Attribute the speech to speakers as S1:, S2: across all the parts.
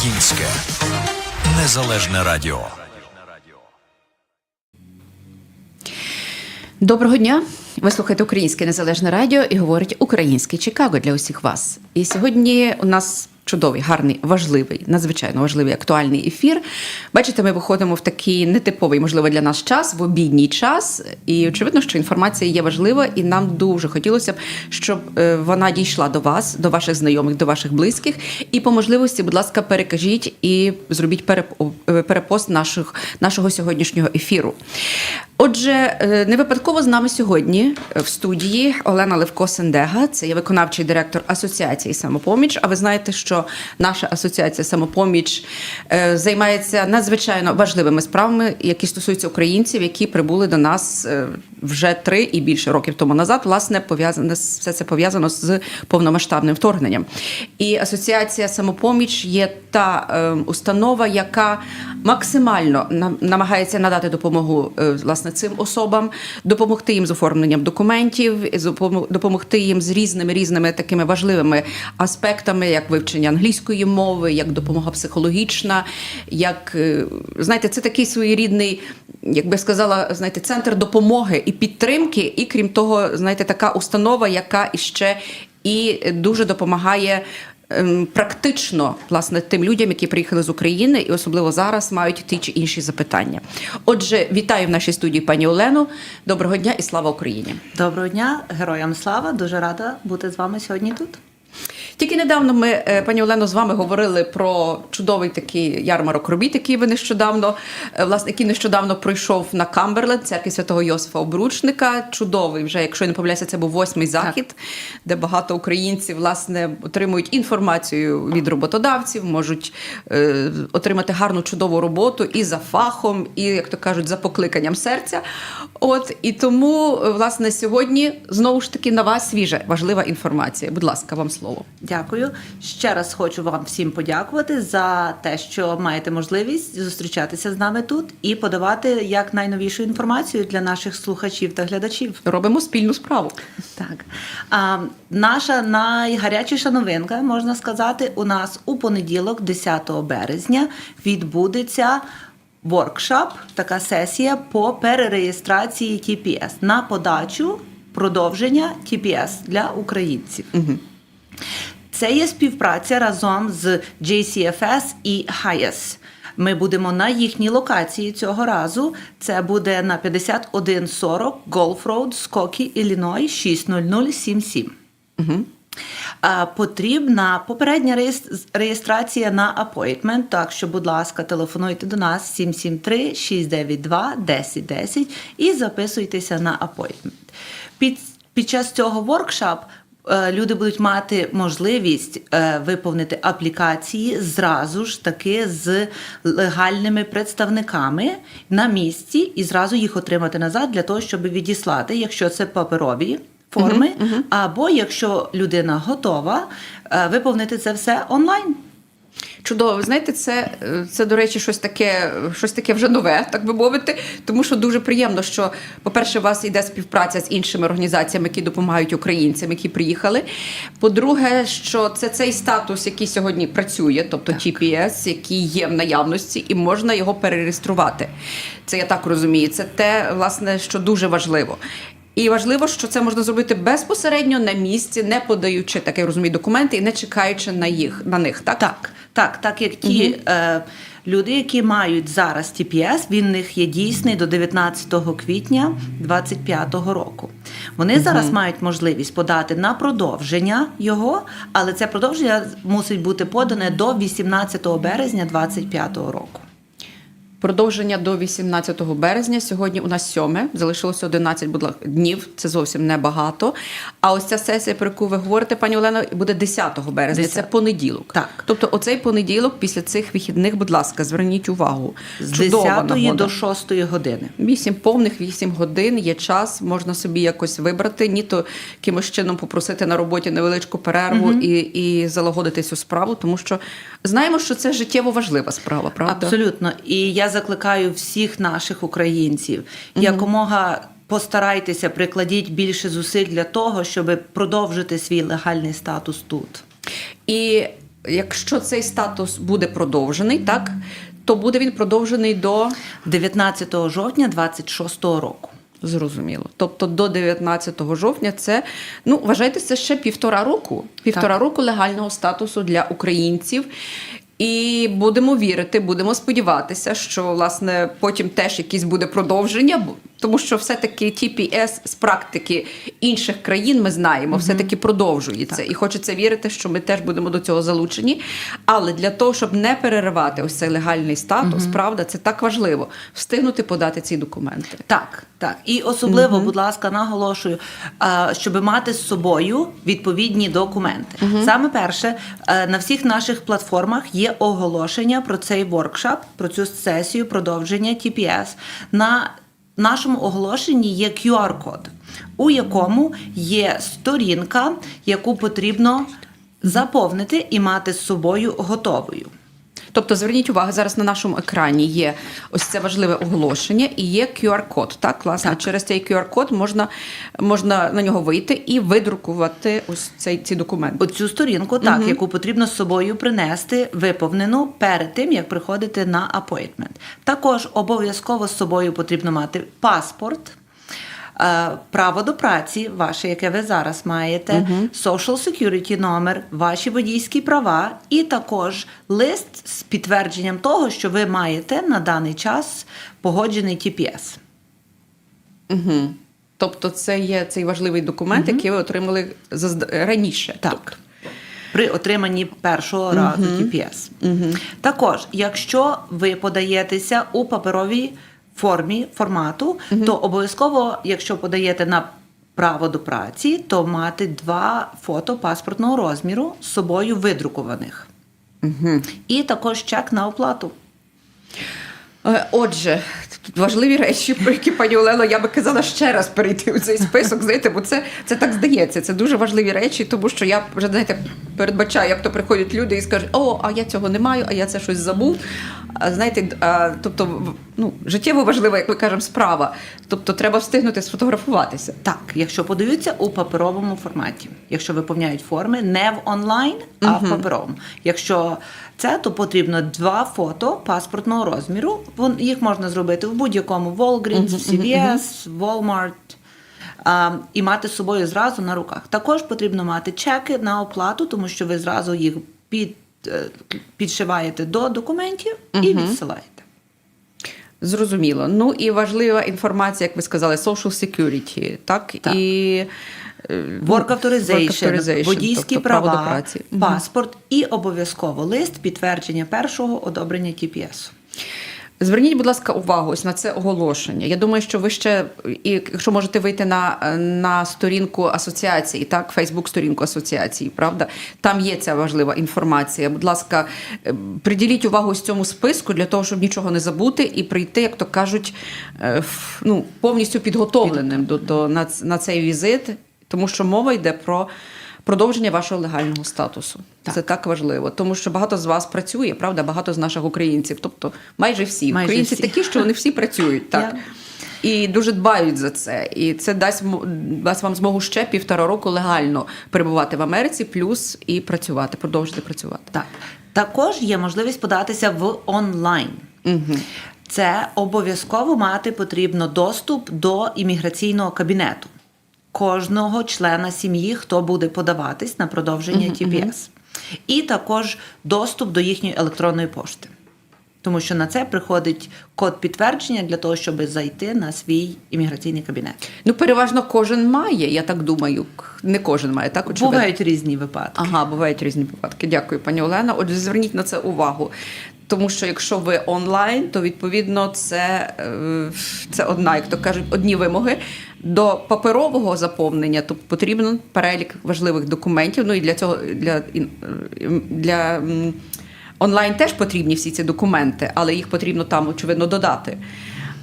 S1: Українське незалежне радіо.
S2: Доброго дня. Ви слухаєте Українське Незалежне Радіо і говорить Українське Чикаго для усіх вас. І сьогодні у нас чудовий, гарний, важливий, надзвичайно важливий актуальний ефір. Бачите, ми виходимо в такий нетиповий, можливо, для нас час, в обідній час. І очевидно, що інформація є важлива, і нам дуже хотілося б, щоб е, вона дійшла до вас, до ваших знайомих, до ваших близьких. І по можливості, будь ласка, перекажіть і зробіть е, перепост наших, нашого сьогоднішнього ефіру. Отже, е, не випадково з нами сьогодні в студії Олена Левко Сендега, це є виконавчий директор Асоціації Самопоміч. А ви знаєте, що наша асоціація Самопоміч е, займається надзвичайно важливими справами, які стосуються українців, які прибули до нас е, вже три і більше років тому назад. Власне, пов'язане все це пов'язано з повномасштабним вторгненням. І асоціація Самопоміч є та е, установа, яка максимально намагається надати допомогу е, власне цим особам, допомогти їм з оформленням документів, допомогти їм з різними різними такими важливими аспектами, як вивчення англійської мови, як допомога психологічна, як е, знаєте, це такий своєрідний, як би сказала, знаєте, центр допомоги і підтримки, і крім того, знаєте, така установа, яка іще і дуже допомагає практично власне тим людям, які приїхали з України, і особливо зараз мають ті чи інші запитання. Отже, вітаю в нашій студії пані Олену. Доброго дня і слава Україні!
S3: Доброго дня, героям слава! Дуже рада бути з вами сьогодні тут.
S2: Тільки недавно ми, е, пані Олено, з вами говорили про чудовий такий ярмарок робіт, який ви нещодавно, е, власне, який нещодавно пройшов на Камберленд, церкві святого Йосифа Обручника. Чудовий, вже якщо я не помиляюся, це був восьмий захід, де багато українців власне отримують інформацію від роботодавців, можуть е, отримати гарну чудову роботу і за фахом, і як то кажуть, за покликанням серця. От і тому, е, власне, сьогодні знову ж таки на вас свіжа важлива інформація. Будь ласка, вам слово.
S3: Дякую. Ще раз хочу вам всім подякувати за те, що маєте можливість зустрічатися з нами тут і подавати як найновішу інформацію для наших слухачів та глядачів.
S2: Робимо спільну справу.
S3: Так, а, наша найгарячіша новинка, можна сказати, у нас у понеділок, 10 березня, відбудеться воркшоп, така сесія по перереєстрації TPS на подачу продовження TPS для українців. Це є співпраця разом з JCFS і HIAS. Ми будемо на їхній локації цього разу. Це буде на 5140 Golf Road, Скокі, Ілліной, 60077. А, Потрібна попередня реєс- реєстрація на appointment, так що, будь ласка, телефонуйте до нас 773 692 1010 і записуйтеся на appointment. Під, під час цього воркшоп е, люди будуть мати можливість е, виповнити аплікації зразу ж таки з легальними представниками на місці і зразу їх отримати назад для того, щоб відіслати, якщо це паперові форми, або якщо людина готова, е, виповнити це все онлайн.
S2: Чудово, ви знаєте, це, це до речі, щось таке, щось таке вже нове, так би мовити. Тому що дуже приємно, що, по-перше, у вас йде співпраця з іншими організаціями, які допомагають українцям, які приїхали. По-друге, що це цей статус, який сьогодні працює, тобто TPS, який є в наявності, і можна його перереєструвати. Це я так розумію. Це те, власне, що дуже важливо. І важливо, що це можна зробити безпосередньо на місці, не подаючи так я розумію, документи і не чекаючи на їх на них. Так,
S3: Так, так, так як ті е, люди, які мають зараз ТПС, він в них є дійсний до 19 квітня 2025 року. Вони зараз мають можливість подати на продовження його, але це продовження мусить бути подане до 18 березня 2025 року.
S2: Продовження до 18 березня. Сьогодні у нас 7, залишилося 11 будь ласка, днів. Це зовсім небагато. А ось ця сесія, про яку ви говорите, пані Олено, буде 10 березня. Це понеділок.
S3: Так.
S2: Тобто, оцей понеділок, після цих вихідних, будь ласка, зверніть увагу.
S3: З
S2: Чудова
S3: 10
S2: нагода.
S3: до 6 години.
S2: Вісім повних вісім годин є час, можна собі якось вибрати, ні то якимось чином попросити на роботі невеличку перерву і, і залагодити цю справу, тому що знаємо, що це життєво важлива справа, правда?
S3: Абсолютно. І я закликаю всіх наших українців якомога. Постарайтеся, прикладіть більше зусиль для того, щоб продовжити свій легальний статус тут.
S2: І якщо цей статус буде продовжений, так то буде він продовжений до
S3: 19 жовтня 26 року.
S2: Зрозуміло. Тобто до 19 жовтня це ну вважайте, це ще півтора року. Півтора
S3: Так.
S2: року легального статусу для українців. І будемо вірити, будемо сподіватися, що власне потім теж якесь буде продовження, тому що все-таки TPS з практики інших країн ми знаємо, все-таки продовжується. І хочеться вірити, що ми теж будемо до цього залучені. Але для того, щоб не переривати ось цей легальний статус, правда, це так важливо встигнути подати ці документи.
S3: Так, так. І особливо, будь ласка, наголошую, щоб мати з собою відповідні документи. Саме перше, е, на всіх наших платформах є оголошення про цей воркшоп, про цю сесію продовження TPS. На нашому оголошенні є QR-код, у якому є сторінка, яку потрібно заповнити і мати з собою готовою.
S2: Тобто, зверніть увагу, зараз на нашому екрані є ось це важливе оголошення і є QR-код. Так, власне,
S3: Так.
S2: через цей QR-код можна, можна на нього вийти і видрукувати ось цей ці документи.
S3: Оцю сторінку, так, яку потрібно з собою принести, виповнену перед тим, як приходити на апойтмент. Також обов'язково з собою потрібно мати паспорт. Е, Право до праці, ваше, яке ви зараз маєте, social security номер, ваші водійські права, і також лист з підтвердженням того, що ви маєте на даний час погоджений TPS.
S2: Угу. Тобто, це є цей важливий документ, який ви отримали зазд- раніше.
S3: Так.
S2: Тобто,
S3: При отриманні першого разу TPS. Також, якщо ви подаєтеся у паперовій формі формату, то обов'язково, якщо подаєте на право до праці, то мати два фото паспортного розміру з собою видрукованих. І також чек на оплату.
S2: Е, Отже, тут важливі речі, про які пані Олено, я би казала ще раз перейти у цей список. Знаєте, бо це, це так здається. Це дуже важливі речі, тому що я вже знаєте, передбачаю, як то приходять люди і скажуть, о, а я цього не маю, а я це щось забув. А, знаєте, а, тобто, ну, життєво важлива, як ми кажемо, справа. Тобто, треба встигнути сфотографуватися.
S3: Так, якщо подаються у паперовому форматі, якщо виповняють форми не в онлайн, а в паперовому. Якщо це, то потрібно два фото паспортного розміру. Вон їх можна зробити в будь-якому Walgreens, CVS, Walmart. І мати з собою зразу на руках. Також потрібно мати чеки на оплату, тому що ви зразу їх під, е, підшиваєте до документів і відсилаєте.
S2: Зрозуміло. Ну і важлива інформація, як ви сказали, social security, так?
S3: Так.
S2: І
S3: Work authorization,
S2: Work authorization,
S3: водійські
S2: тобто право
S3: права,
S2: до праці.
S3: Паспорт і обов'язково лист підтвердження першого одобрення TPS.
S2: Зверніть, будь ласка, увагу ось на це оголошення. Я думаю, що ви ще, і якщо можете вийти на, на сторінку асоціації, так, Фейсбук-сторінку асоціації, правда, там є ця важлива інформація. Будь ласка, е, приділіть увагу ось цьому списку для того, щоб нічого не забути і прийти, як то кажуть, е, ну, повністю підготовленим до, до, на, на цей візит, тому що мова йде про. Продовження вашого легального статусу
S3: Так.
S2: це так важливо, тому що багато з вас працює, правда, багато з наших українців, тобто майже всі
S3: Майже
S2: українці
S3: всі.
S2: такі, що вони всі працюють, так і дуже дбають за це. І це дасть дасть вам змогу ще півтора року легально перебувати в Америці, плюс і працювати, продовжити працювати.
S3: Так. Також є можливість податися в онлайн. Це обов'язково мати потрібно доступ до імміграційного кабінету кожного члена сім'ї, хто буде подаватись на продовження TPS. І також доступ до їхньої електронної пошти. Тому що на це приходить код підтвердження для того, щоб зайти на свій імміграційний кабінет.
S2: Ну, переважно кожен має, я так думаю. Не кожен має, так? очевидно?
S3: Бувають різні випадки.
S2: Ага, бувають різні випадки. Дякую, пані Олена. Отже, зверніть на це увагу. Тому що якщо ви онлайн, то відповідно це, е, це одна, як то кажуть, одні вимоги. До паперового заповнення то потрібен перелік важливих документів. Ну і для цього для, е, для онлайн теж потрібні всі ці документи, але їх потрібно там, очевидно, додати.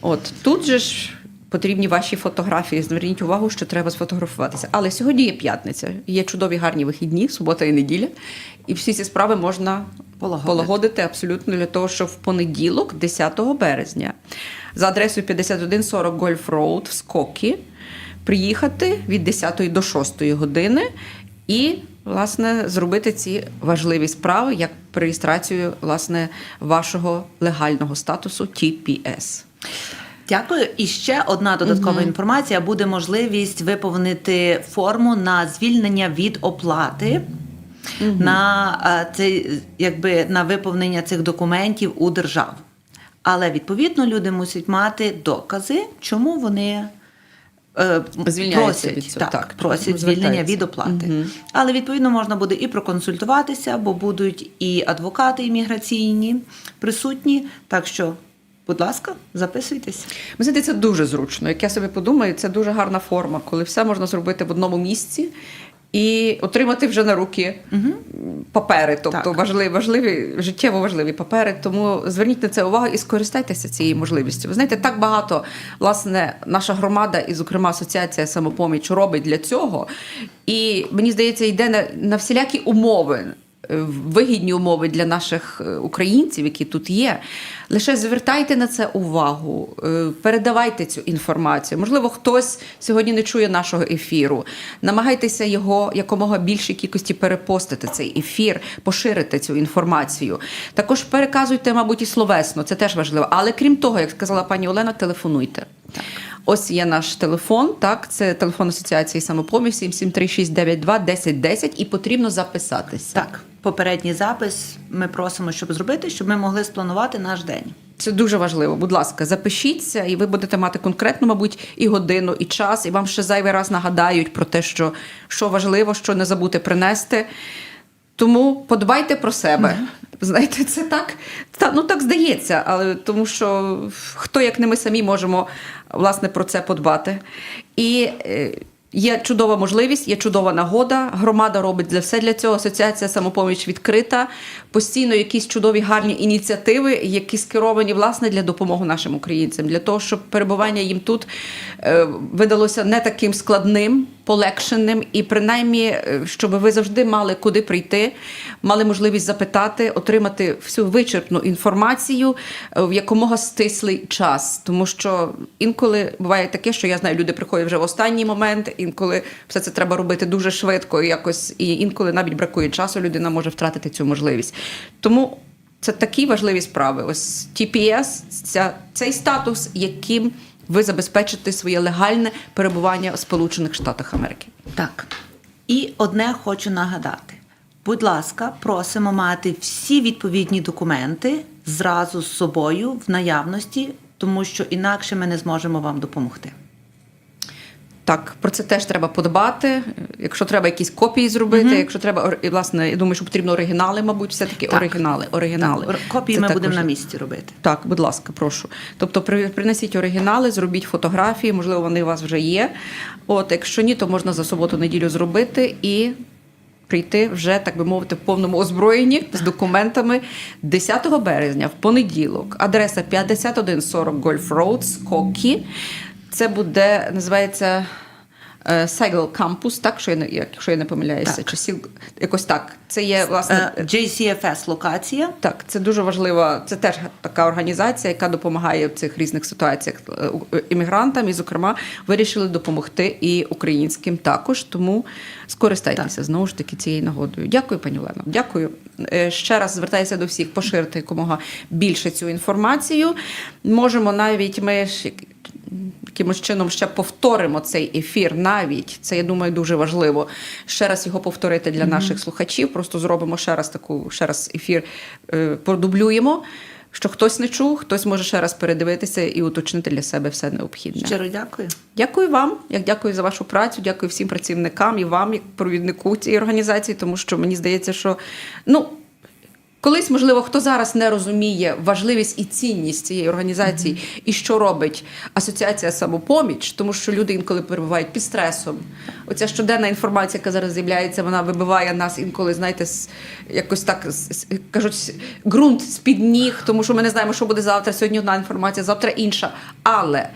S2: От тут же ж потрібні ваші фотографії. Зверніть увагу, що треба сфотографуватися. Але сьогодні є п'ятниця, є чудові гарні вихідні, субота і неділя. І всі ці справи можна
S3: Полагодити.
S2: полагодити абсолютно для того, щоб в понеділок, 10 березня, за адресою 5140 Гольф Роуд в Скокі приїхати від 10 до 6 години і власне зробити ці важливі справи як реєстрацію власне вашого легального статусу TPS.
S3: Дякую. І ще одна додаткова інформація: буде можливість виповнити форму на звільнення від оплати. На е, це якби на виповнення цих документів у державу. Але відповідно люди мусять мати докази, чому вони е, просять,
S2: від цього,
S3: так,
S2: так,
S3: просять звільнення від оплати. Але відповідно можна буде і проконсультуватися, бо будуть і адвокати імміграційні присутні. Так що, будь ласка, записуйтесь.
S2: Ви знаєте, це дуже зручно. Як я собі подумаю, це дуже гарна форма, коли все можна зробити в одному місці і отримати вже на руки папери, тобто
S3: Так.
S2: важливі, важливі, життєво важливі папери. Тому зверніть на це увагу і скористайтеся цією можливістю. Ви знаєте, так багато власне наша громада, і, зокрема, асоціація самопоміч робить для цього. І мені здається, йде на, на всілякі умови вигідні умови для наших е, українців, які тут є. Лише звертайте на це увагу, е, передавайте цю інформацію. Можливо, хтось сьогодні не чує нашого ефіру. Намагайтеся його якомога більшій кількості перепостити цей ефір, поширити цю інформацію. Також переказуйте, мабуть, і словесно, це теж важливо. Але крім того, як сказала пані Олена, телефонуйте. Ось є наш телефон, так, це телефон асоціації самопоміч 773 1010 і потрібно записатися.
S3: Так, попередній запис ми просимо, щоб зробити, щоб ми могли спланувати наш день.
S2: Це дуже важливо. Будь ласка, запишіться, і ви будете мати конкретну, мабуть, і годину, і час, і вам ще зайвий раз нагадають про те, що, що важливо, що не забути принести. Тому подбайте про себе. Знаєте, це так, та, ну так здається, але тому що хто як не ми самі можемо власне про це подбати. І е, є чудова можливість, є чудова нагода. Громада робить для все для цього. Асоціація самопоміч відкрита. Постійно якісь чудові гарні ініціативи, які скеровані власне для допомоги нашим українцям, для того, щоб перебування їм тут е, видалося не таким складним, полегшеним, і принаймні, е, щоб ви завжди мали куди прийти, мали можливість запитати, отримати всю вичерпну інформацію е, в якомога стислий час. Тому що інколи буває таке, що я знаю, люди приходять вже в останній момент, інколи все це треба робити дуже швидко, і якось і інколи навіть бракує часу, людина може втратити цю можливість. Тому це такі важливі справи. Ось TPS – ця, цей статус, яким ви забезпечите своє легальне перебування в Сполучених Штатах Америки.
S3: Так. І одне хочу нагадати: будь ласка, просимо мати всі відповідні документи зразу з собою в наявності, тому що інакше ми не зможемо вам допомогти.
S2: Так, про це теж треба подбати. Якщо треба якісь копії зробити, якщо треба і власне, я думаю, що потрібно оригінали, мабуть, все таки
S3: Так.
S2: оригінали. Оригінали.
S3: Так, копії
S2: Це
S3: ми будемо на місці робити.
S2: Так, будь ласка, прошу. Тобто принесіть оригінали, зробіть фотографії, можливо, вони у вас вже є. От, якщо ні, то можна за суботу-неділю зробити і прийти вже, так би мовити, в повному озброєнні з документами 10 березня, в понеділок. Адреса 5140 Golf Road, Скокі. Це буде, називається. е, Сайгл кампус, так що я не якщо я не помиляюся,
S3: Так.
S2: чи сіл якось так. Це є власне
S3: Е, JCFS локація.
S2: так, це дуже важлива. Це теж така організація, яка допомагає в цих різних ситуаціях е, іммігрантам, і, зокрема, вирішили допомогти і українським також. Тому скористайтеся знову ж таки цією нагодою. Дякую, пані Олено. Дякую. Ще раз звертаюся до всіх поширити якомога більше цю інформацію. Можемо навіть ми якимось чином ще повторимо цей ефір навіть. Це я думаю дуже важливо. Ще раз його повторити для наших слухачів. Просто зробимо ще раз таку ще раз ефір, е, продублюємо. Що хтось не чув, хтось може ще раз передивитися і уточнити для себе все необхідне.
S3: Щиро дякую.
S2: Дякую вам. Я дякую за вашу працю. Дякую всім працівникам і вам, як провіднику цієї організації, тому що мені здається, що ну. Колись, можливо, хто зараз не розуміє важливість і цінність цієї організації, і що робить асоціація самопоміч, тому що люди інколи перебувають під стресом. Оця щоденна інформація, яка зараз з'являється, вона вибиває нас інколи, знаєте, з, якось так з- з- кажуть, ґрунт з-під ніг, тому що ми не знаємо, що буде завтра. Сьогодні одна інформація, завтра інша. Але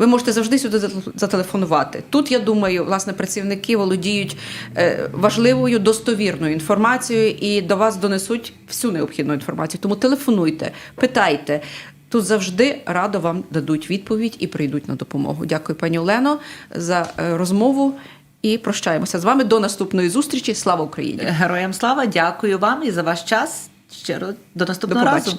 S2: ви можете завжди сюди зателефонувати. Тут, я думаю, власне, працівники володіють е, важливою достовірною інформацією і до вас донесуть всю необхідну інформацію. Тому телефонуйте, питайте. Тут завжди радо вам дадуть відповідь і прийдуть на допомогу. Дякую, пані Олено, за е, розмову і прощаємося з вами до наступної зустрічі. Слава Україні!
S3: Героям слава, дякую вам і за ваш час. Щиро до наступного
S2: До
S3: разу.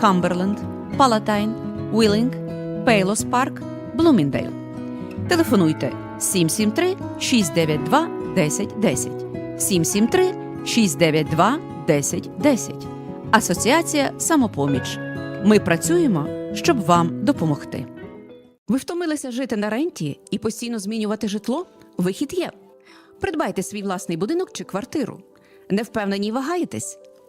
S2: Камберленд, Палатайн, Уілінг, Пейлос Парк, Блуміндейл. Телефонуйте 773 692 1010 773 692 1010. Асоціація Самопоміч. Ми працюємо, щоб вам допомогти. Ви втомилися жити на ренті і постійно змінювати житло? Вихід є. Придбайте свій власний будинок чи квартиру. Не впевнені вагаєтесь?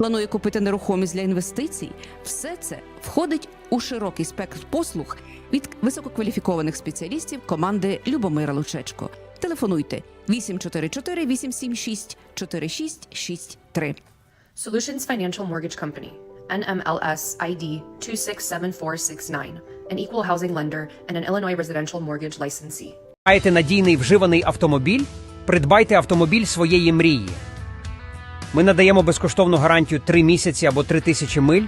S2: планує купити нерухомість для інвестицій, все це входить у широкий спектр послуг від висококваліфікованих спеціалістів команди Любомира Лучечко. Телефонуйте 844 876 4663.
S4: Solutions Financial Mortgage Company, NMLS ID 267469, an equal housing lender and an Illinois residential mortgage licensee.
S5: Маєте надійний вживаний автомобіль? Придбайте автомобіль своєї мрії. Ми надаємо безкоштовну гарантію 3 місяці або 3 тисячі миль.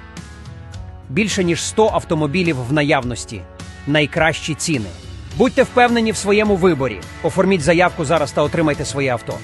S5: Більше ніж 100 автомобілів в наявності. Найкращі ціни. Будьте впевнені в своєму виборі. Оформіть заявку зараз та отримайте своє авто.